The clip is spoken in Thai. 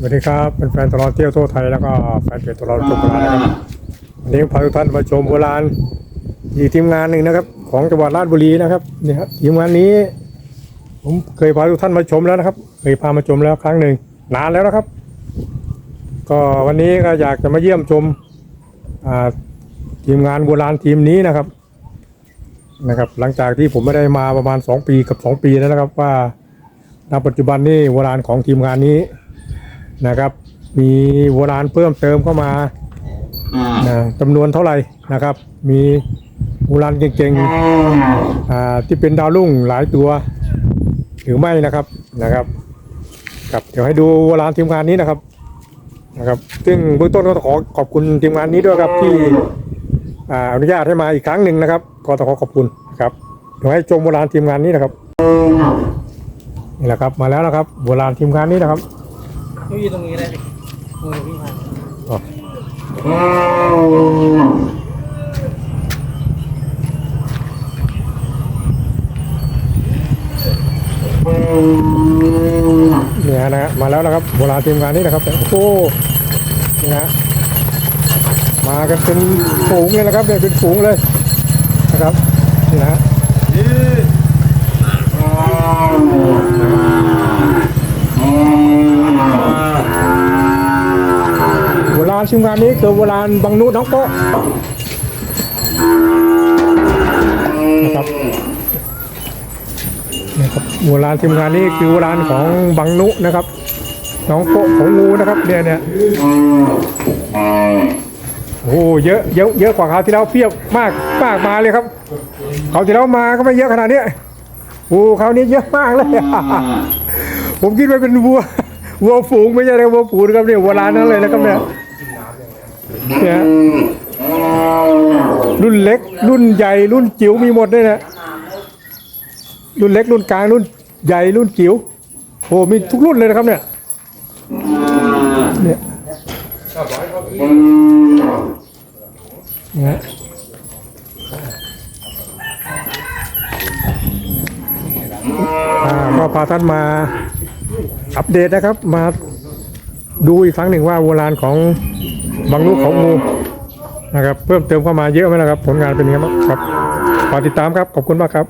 สวัสดีครับเป็นแฟนตลอดเที่ยวทั่วไทยแล้วก็แฟนเพจตลอดทุกร้านนะครับวันนี้พาทุกท่านมาชมโบราณอีกทีมงานหนึ่งนะครับ ของจังหวัดราชบุรีนะครับนี่ครับทีมงานนี้ ผมเคยพาทุกท่านมาชมแล้วนะครับ เคยพามาชมแล้วครั้งหนึ่งนานแล้วนะครับ ก็วันนี้ก็อยากจะมาเยี่ยมชมทีมงานโบราณทีมนี้นะครับนะครับ หลังจากที่ผมไม่ได้มาประมาณ 2 ปีกับ 2 ปีแล้วนะครับ ว่าณปัจจุบันนี้โบราณของทีมงานนี้ นะครับ มีโบราณเพิ่มเติมเข้ามานะจำนวนเท่าไหร่นะครับ มีโบราณเก่งๆอ่าที่เป็นดาวรุ่งหลายตัวหรือไม่นะครับนะครับครับเดี๋ยวให้ดูโบราณทีมงานนี้นะครับนะครับ ซึ่งเบื้องต้นก็ต้องขอขอบคุณทีมงานนี้ด้วยครับที่อ่าอนุญาตให้มาอีกครั้งหนึ่งนะครับก็ต้องขอขอบคุณครับเดี๋ยวให้ชมโบราณทีมงานนี้นะครับนี่แหละครับมาแล้วนะครับโบราณทีมงานนี้นะครับ ไม่อยู่ตรงนี้ได้ดิมือพี่พันอ๋อเนี่ยนะฮะมาแล้วนะครับโบราณทีมงานนี้นะครับโอ้โหนี่นะมากันเป็นฝูงเลยนะครับเนี่ยเป็นฝูงเลยนะครับนี่นะาณทีมงานนี้คือโบราณบางนุน้องโป๊ะนะครับนี่ครับโบราณทีมงานนี้คือโบราณของบางนุนะครับ น้องโป๊ะของงูนะครับเนี่ยเนี่ยโอ้โหเยอะเยอะเยอะกว่าคราวที่แล้วเพียบมากมากมาเลยครับคราวที่แล้วมาก็ไม่เยอะขนาดนี้โอ้คราวนี้เยอะมากเลยผมคิดว่าเป็นวัววัวฝูงไม่ใช่เลยวัวฝูงนะครับเนี่ยโบราณนั่นเลยนะครับเนี่ย เนี่ยรุ่นเล็ก รุ่นใหญ่รุ่นจิ๋วมีหมดเลยนะรุ่นเล็กรุ่นกลางรุ่นใหญ่รุ่นจิ๋วโอ้มีทุกรุ่นเลยนะครับเนี่ยเนี่ยเนี่ยก็พาท่านมาอัปเดตนะครับ มาดูอีกครั้งหนึ่งว่าโบราณของ บางลูกของงูนะครับ เพิ่มเติมเข้ามาเยอะไหมนะครับ ผลงานเป็นยังไงบ้างครับฝากติดตามครับ ขอบคุณมากครับ